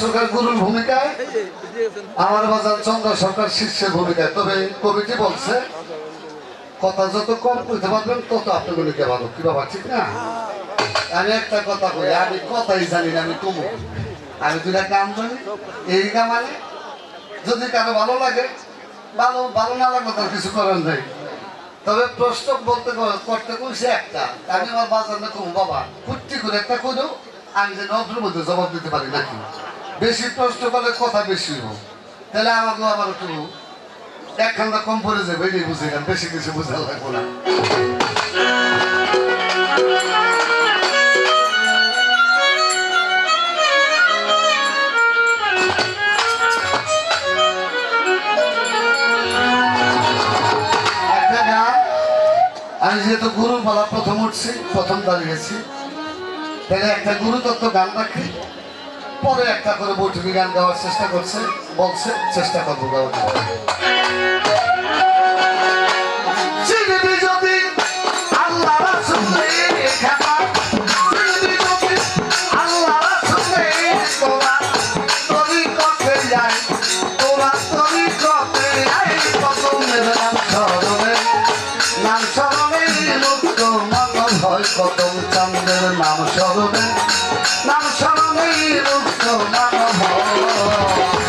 সরকার গুরুর ভূমিকায় আমার বাজার চন্দ্র সরকার শীর্ষের ভূমিকায়। তবে কমিটি বলছে কথা যত কম কইতে পারবেন তত আপনাদের লিখে ভালো কি বাবা ঠিক না? আমি একটা কথা কই আমি কথাই জানি না আমি কমু আমি দুটা গান জানি এই মানে যদি কারও ভালো লাগে ভালো ভালো না লাগলে তার কিছু করেন নাই। তবে প্রশ্ন বলতে করতে কইছে একটা আমি আমার বাজার না কমু বাবা কুট্টি করে একটা করো আমি যে নদ্রের মধ্যে জবাব দিতে পারি নাকি? বেশি প্রশ্ন করলে কথা বেশি হইব। তাহলে আমাকে আবার একটু একখানটা কম পড়ে যাবে এটাই বুঝে গেলাম বেশি কিছু বুঝা লাগবো না। আমি যেহেতু গুরু বলা প্রথম উঠছি, প্রথম দাঁড়িয়েছি, তাহলে একটা গুরু গুরুতত্ত্ব গান রাখি। পরে একটা করে বৈঠকি গান গাওয়ার চেষ্টা করছে বলছে চেষ্টা করব গাওয়ার চাঁদের নাম স্মরণে নাম স্মরণে রূপ নাম হয়।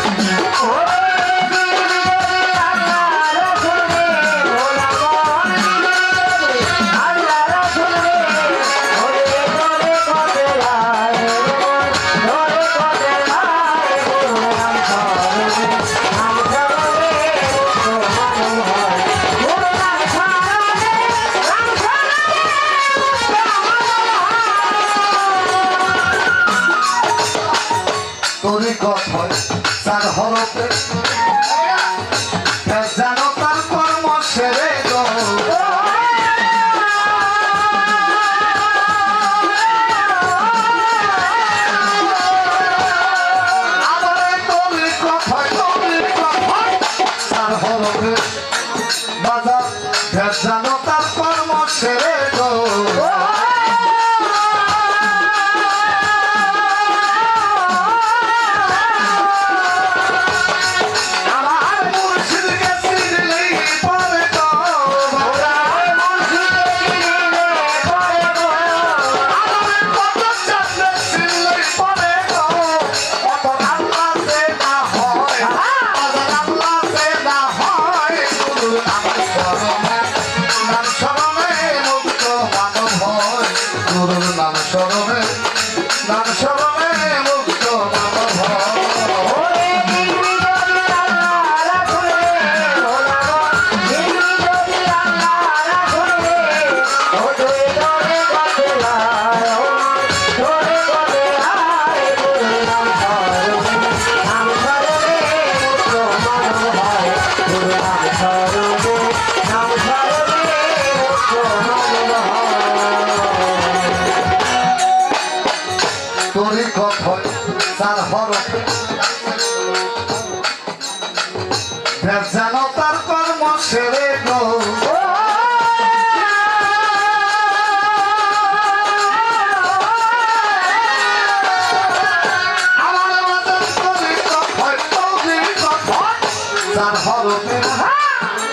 তার হরফে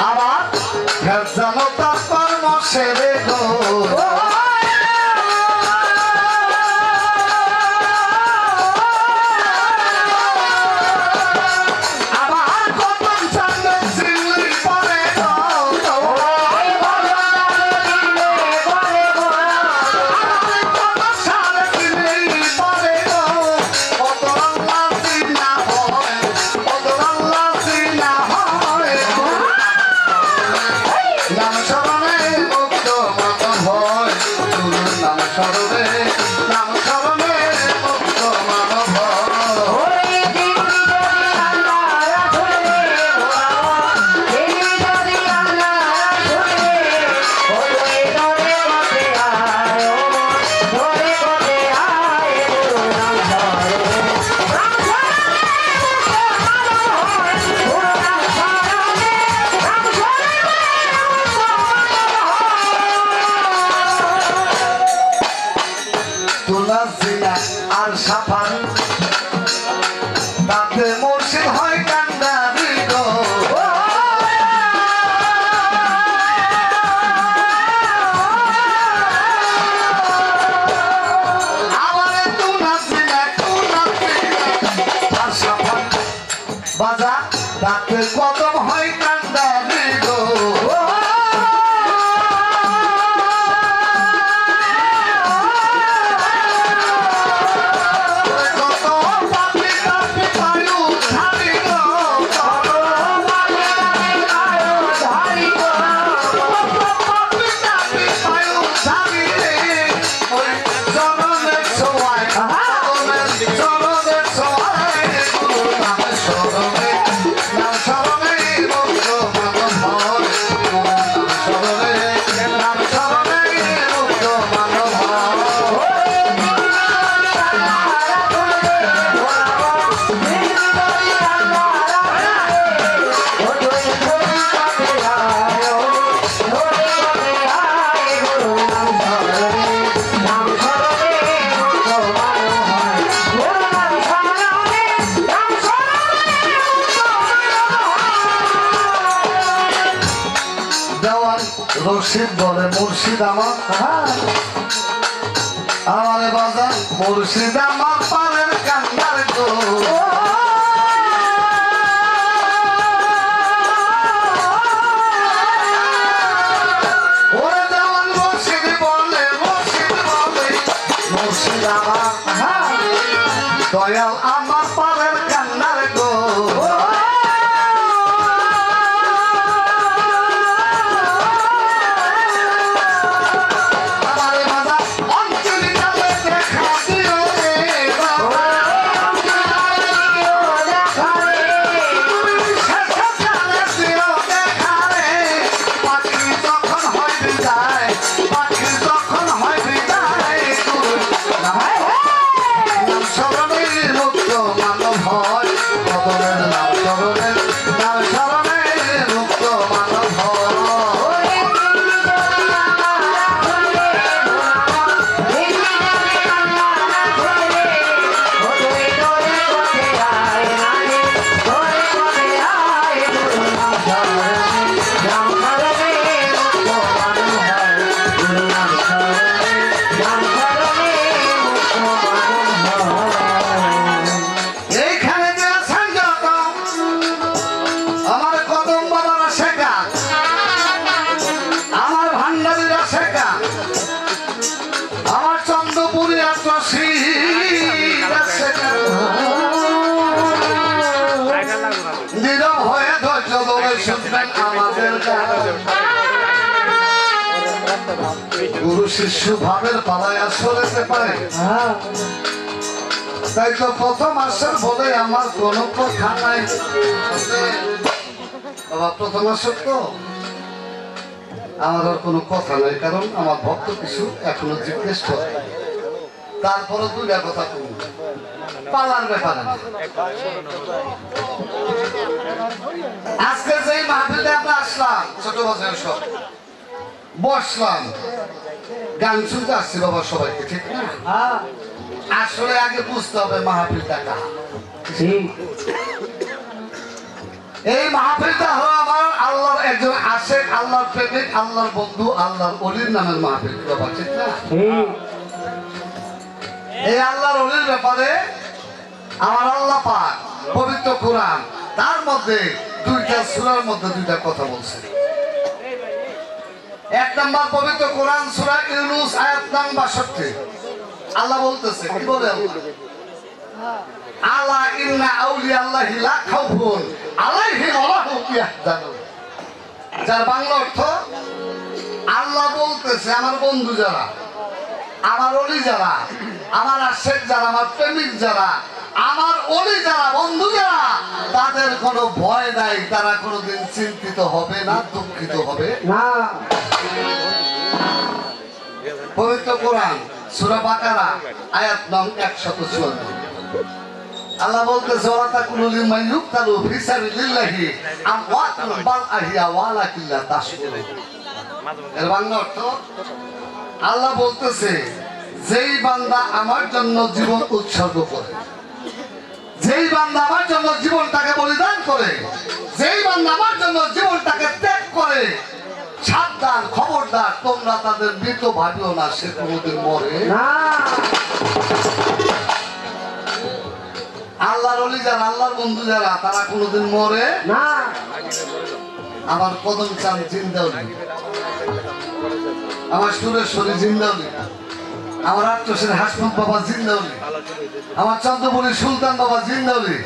আবার যেন তার কর্ম সেরে গো রশিদ বলে মুর্শিদ আমার আমার বাজার মুর্শিদ আমার পালের কান্দার গো ওরে শিষ্য ভাবের পালায় আসলে পারে। তাই তো প্রথম আসর বলে আমার কোনো কথা নাই বাবা প্রথম আসর তো আমার কোনো কথা নাই কারণ আমার ভক্ত কিছু এখনও জিজ্ঞেস করে। তারপরে দুইটা কথা তুমি পালার ব্যাপারে। আজকে যেই মাহফিলে আমরা আসলাম ছোট বাজার সব বসলাম। গান শুনতে আসছি বাবা সবাইকে ঠিক না? আসলে আগে বুঝতে হবে মাহফিলটা কার। এই মাহফিলটা হলো আমার আল্লাহর একজন আশেক আল্লাহর প্রেমিক আল্লাহর বন্ধু আল্লাহর অলির নামের মাহফিল বাবা ঠিক না? এই আল্লাহর অলির ব্যাপারে আমার আল্লাহ পাক পবিত্র কোরআন তার মধ্যে দুইটা সুরার মধ্যে দুইটা কথা বলছে। এক নাম্বার পবিত্র কোরআন সুরা ইউনুস আয়াত নাম্বার 62 আল্লাহ বলতেছে, কি বলে আল্লাহ? আলা ইন্না আউলিয়া আল্লাহি লা খাউফুন আলাইহিম ওয়া হুম ইয়াহজানুন। যার বাংলা অর্থ, আল্লাহ বলতেছে, আমার বন্ধু যারা, আমার অলি যারা, আমার আশেক যারা, আমার প্রেমিক যারা আমার অলি যারা বন্ধু যারা তাদের কোনো ভয় নাই তারা কোনোদিন চিন্তিত হবে না দুঃখিত হবে। না। পবিত্র কোরআন সূরা বাকারা আয়াত নং 154 আল্লাহ বলতেছে ওয়া তাকুলু ইউক্তালু ফি সাবিলিল্লাহি আমওয়াতুন বাল আহিয়া তাশকুরুন। এর বাংলা অর্থ আল্লাহ বলতেছে যেই বান্দা আমার জন্য জীবন উৎসর্গ করে যেই বান্দা আমার জন্য জীবনটাকে বলিদান করে যেই বান্দা আমার জন্য জীবনটাকে ত্যাগ করে সাবধান খবরদার তোমরা তাদের মৃত ভাবিও না সে কোনোদিন মরে। আল্লাহর অলি যারা আল্লাহর বন্ধু যারা তারা কোনোদিন মরে? না। আমার কদম চান জিন্দাউলি আমার সুরেশ্বরী জিন্দাউলি আমার আত্মসের হাসমত বাবা জিন্দাউলি। আমার চন্দ্রপুরী সুলতান বাবা জিন্দাউলি।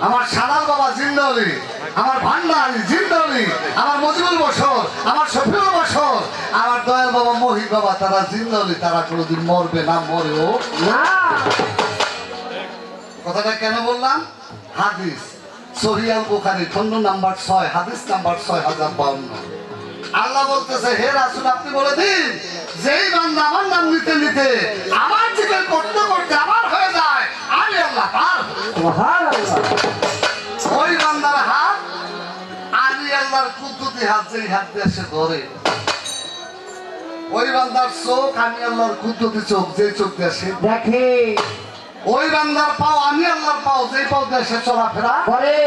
আমার সাদাল বাবা জিন্দাউলি। আমার ভান্ডারি জিন্দাউলি। আমার মজিবুল বসর আমার শফিউল বসর আমার দয়াল বাবা, মহিত বাবা, তারা জিন্দাউলি। তারা কোনোদিন মরবে না, মরেও কথাটা কেন বললাম? হাদিস। সহিয়াল বুখারি খন্ড নাম্বার ছয়, হাদিস নাম্বার ছয় হাজার বাউন্ন। আল্লাহ বলতেছে, হে রাসুল, আপনি বলে দিন বান্দা আমার নাম নিতে নিতে আমার জিকির করতে করতে আমার হয়ে যায়। আমি আল্লাহ তার ওই বান্দার হাত আমি আল্লাহর কুদ্দুতি হাত যেই হাত দিয়ে সে ধরে। ওই বান্দার চোখ আমি আল্লাহর কুদ্দুতি চোখ যেই চোখ দিয়ে সে দেখে। ওই বান্দার পাও আমি আল্লাহর পাও যেই পাও দিয়ে সে চলাফেরা করে।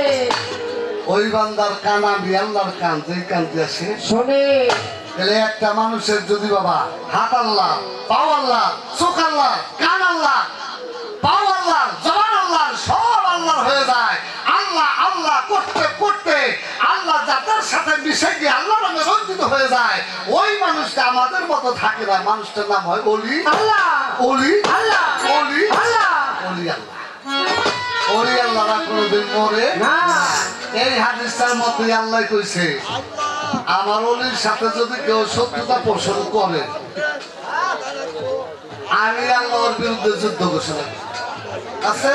ওই বান্দার কান আমি আল্লাহর কান যেই কান দিয়ে সে শোনে। তাহলে একটা মানুষের যদি বাবা হাত আল্লাহ পাও আল্লাহ চোখ আল্লাহ কান আল্লাহ পাও আল্লাহ জবান আল্লাহ সব আল্লাহর হয়ে যায়। আল্লাহ আল্লাহ করতে করতে আল্লাহ যাদের সাথে মিশে গিয়ে আল্লাহ নামে রঞ্জিত হয়ে যায়। ওই মানুষটা আমাদের মতো থাকে না। মানুষটার নাম হয় অলি। আল্লাহ। অলি। আল্লাহ। অলি। আল্লাহ। অলি আল্লাহ। অলি আল্লাহরা কোনোদিন মরে। না। এই হাদিসটার মধ্যে আল্লাহ কইছে, আমার অলির সাথে যদি কেউ শত্রুতা পোষণ করে, আমি আল্লাহর বিরুদ্ধে যুদ্ধ ঘোষণা আছে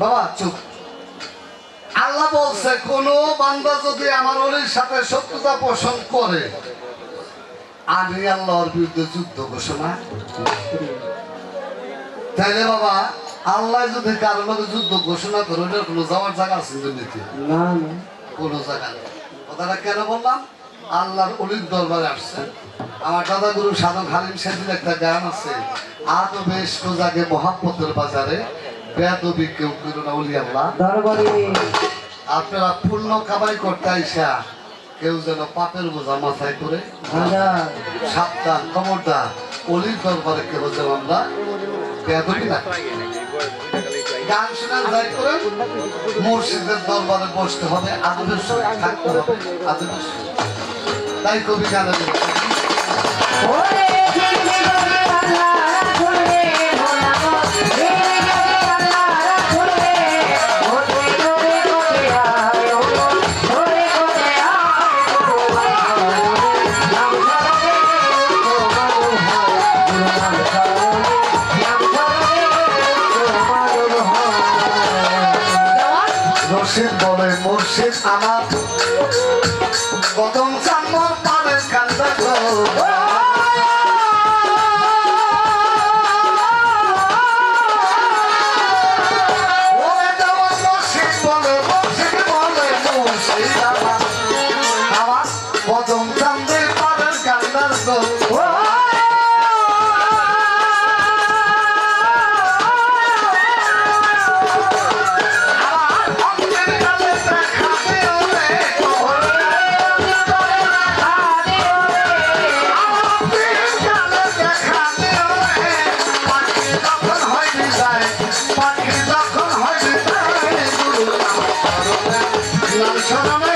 বাবা, চুপ। আল্লাহ বলছে, কোন বান্দা যদি আমার অলির সাথে শত্রুতা পোষণ করে, আমি আল্লাহর বিরুদ্ধে যুদ্ধ ঘোষণা তাইলে বাবা আল্লাহ যদি কারোর লগে যুদ্ধ ঘোষণা করে ওটার কোনো যাওয়ার জায়গা আছে দুর্নীতি না কোনো জায়গা নেই। কথাটা কেন বললাম? আল্লাহর অলির দরবারে আসছে। আমার দাদা গুরু সাধক হালিম সেদিন একটা গান আছে আত বেশ কোজাগে মহাপতের বাজারে বেদবি কেউ করো না অলি আল্লাহ। আপনারা পূর্ণ কামাই করতে আইসা কেউ যেন পাপের বোঝা মাথায় করে সাবধান খবরদার অলির দরবারে কেউ যেন আমরা বেদবি না গান শোনার করে মসজিদের দরবারে বসতে হবে, আদবের সঙ্গে থাকতে হবে, আদবের। তাই কবি গানে রশিদ বলে মুর্শিদ আমার। কদম ওরে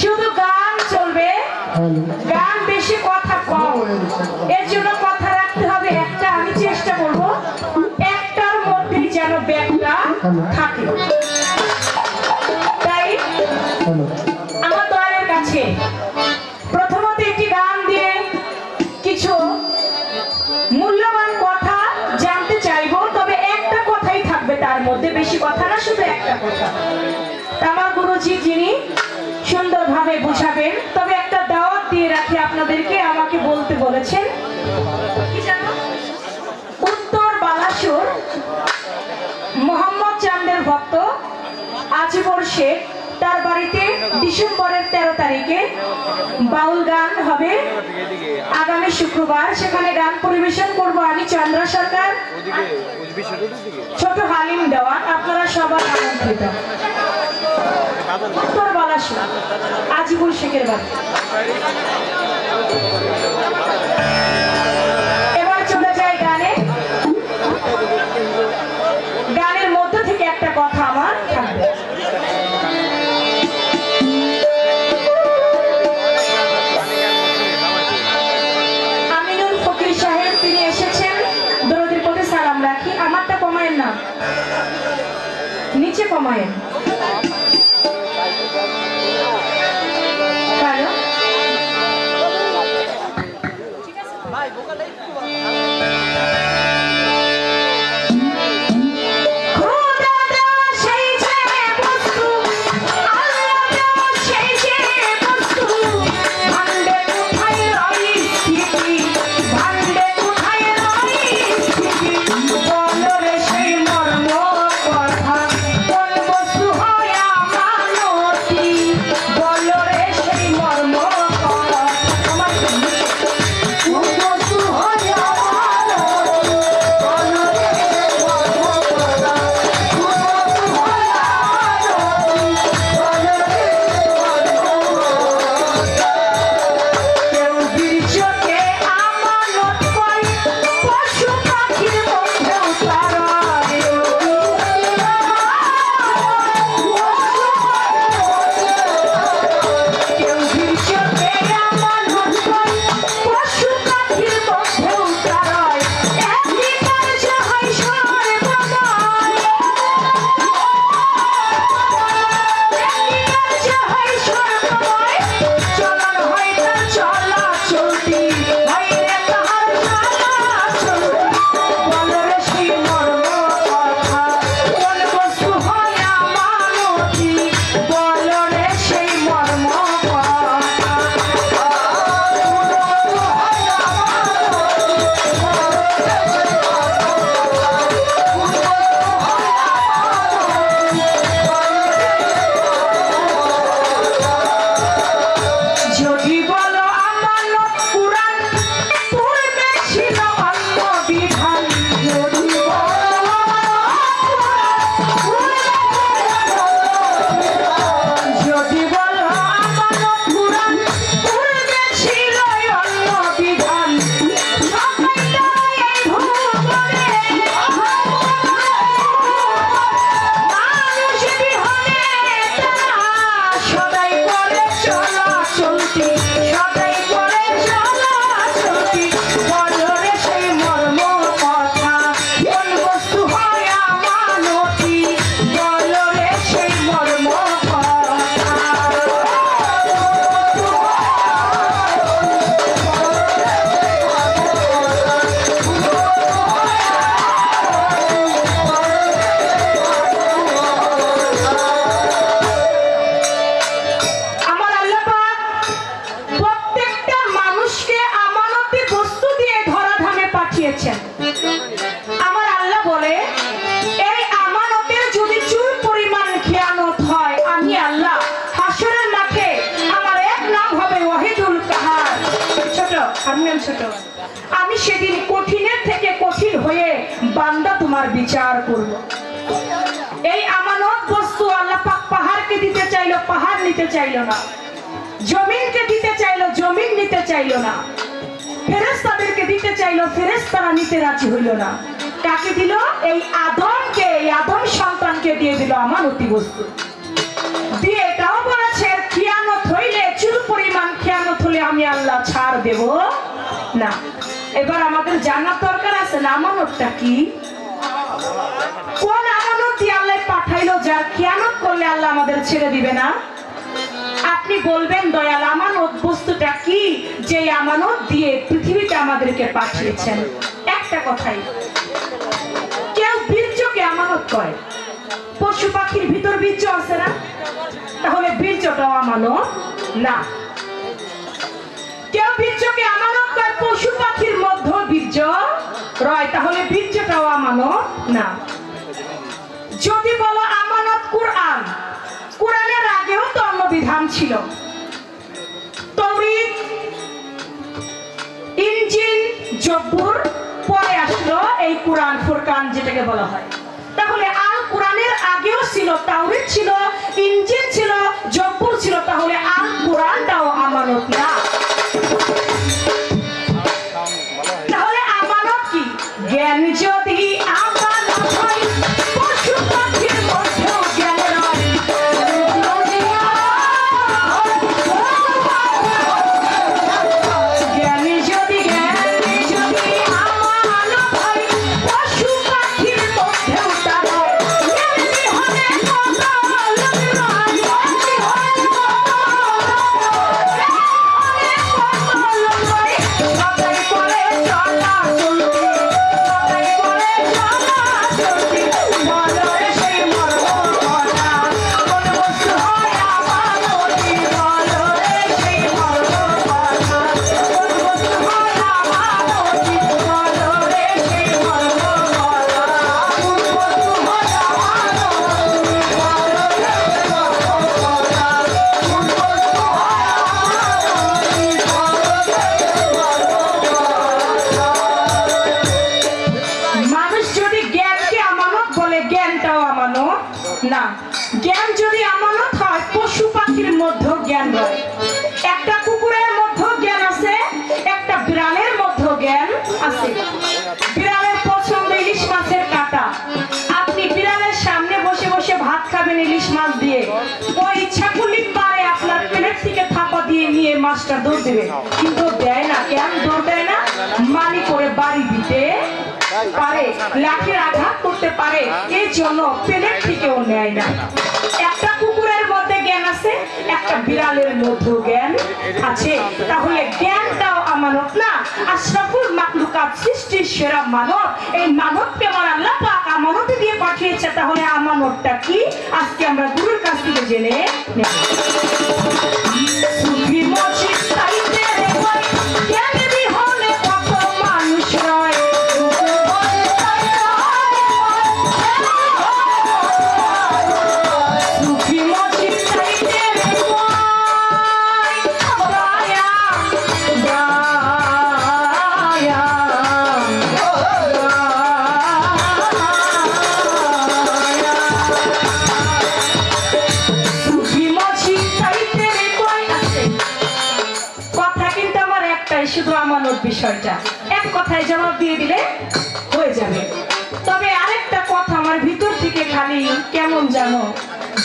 শুধু গান চলবে। গান বেশি কথা কম। এর জন্য কথা রাখতে হবে একটা। আমি চেষ্টা করব। একটার মধ্যেই যেন ব্যাগটা থাকে। ভক্ত আজিবর শেখ, তার বাড়িতে ডিসেম্বরের তেরো তারিখে বাউল গান হবে। আগামী শুক্রবার সেখানে গান পরিবেশন করব আমি, চন্দ্র সরকার। ছোট হালিম দেওয়ান, আপনারা সবার আমন্ত্রিত উত্তর আজিবুল শেখের বাড়ি। তোমার বিচার করব এই আমানত বস্তু আল্লাহ পাক পাহাড়কে দিতে চাইলো, পাহাড় নিতে চাইলো না। জমিনকে দিতে চাইলো, জমিন নিতে চাইলো না। ফেরেস্তাদেরকে দিতে চাইলো ফেরেস্তারা নিতে রাজি হইল না। কাকে দিল? এই আদমকে, এই আদম সন্তানকে দিয়ে দিল আমার অতি বস্তু। দিয়ে এটাও বলেছে খিয়ানত হইলে চুল পরিমাণ খিয়ানত হলে আমি আল্লাহ ছাড় দেব না। এবার আমাদের জানার দরকার আছে না, আমানতটা কি? কোন আমানত দিয়ে আল্লাহ পাঠাইলো যার খিয়ানত করলে আল্লাহ আমাদের ছেড়ে দিবে না? আপনি বলবেন, দয়াল আমানত বস্তুটা কি যে আমানত দিয়ে পৃথিবীতে আমাদেরকে পাঠিয়েছেন? একটা কথাই, কেউ বীর্যকে আমানত করে। পশু পাখির ভিতর বীর্য আছে না? তাহলে বীর্যটাও আমানত না। কেউ বীর্যকে আমানত করে, পশু পাখির মধ্যে বীর্য রয় তাহলে বীর্যটাও না। যদি বলো আমানত আগেও তো বিধান ছিল। ইঞ্জিন জব্বুর পরে আসলো এই কোরআন ফুরকান যেটাকে বলা হয়। তাহলে আল কোরআনের আগেও ছিল, তাওরিত ছিল ইঞ্জিন ছিল, জব্বুর ছিল, তাহলে আল কোরআনটাও আমানত না। নিয়ে মাছটা দৌড় দেবে। কিন্তু দেয় না। কেন দৌড় দেয় না? মানি করে বাড়ি দিতে পারে লাঠির আঘাত করতে পারে। এই জন্য প্লেট থেকেও নেয় না। একটা কুকুরের মধ্যে জ্ঞান আছে, একটা বিড়ালের মধ্যে জ্ঞান আছে। তাহলে জ্ঞানটাও আমানত না? আশরাফুল মাকলুকাত সৃষ্টির সেরা মানব। এই মানবকে আমার আল্লাহ পাক আমানতে দিয়ে পাঠিয়েছে। তাহলে আমানতটা কি? আজকে আমরা গুরুর কাছ থেকে জেনে নেব। বিষয়টা। এক কথায় জবাব দিয়ে দিলে হয়ে যাবে। তবে আরেকটা কথা আমার ভিতর থেকে খালি কেমন জানো?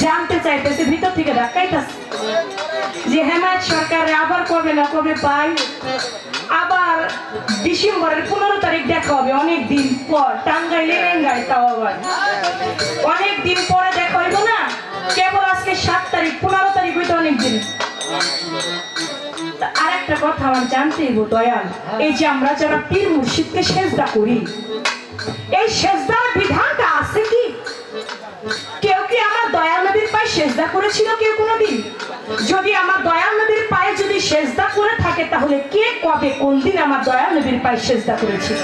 জানতে চাইতেছে, ভিতর থেকে ধাক্কাইতেছে। যে হেমায়ত সরকার আবার কবে না কবে পাই। আবার ডিসেম্বরের পনেরো তারিখ দেখা হবে, অনেক দিন পর। টাঙ্গাইলে রেঙ্গাই তাও আবার। অনেক দিন পরে দেখা হইব না? কেবল আজকে সাত তারিখ, পনেরো তারিখ হইতে অনেক দিন তা আরেকটা কথা আমার জানতেই দয়াল। এই যে আমরা যারা পীর মুর্শিদকে সেজদা করি, এই সেজদার বিধানটা আছে কি? কেউ কি আমার দয়াল নদীর পায়ে সেজদা করেছিল কেউ কোনোদিন? যদি আমার দয়াল নদীর পায়ে যদি সেজদা করে থাকে, তাহলে কে কবে কোন দিন আমার দয়াল নদীর পায়ে সেজদা করেছিল?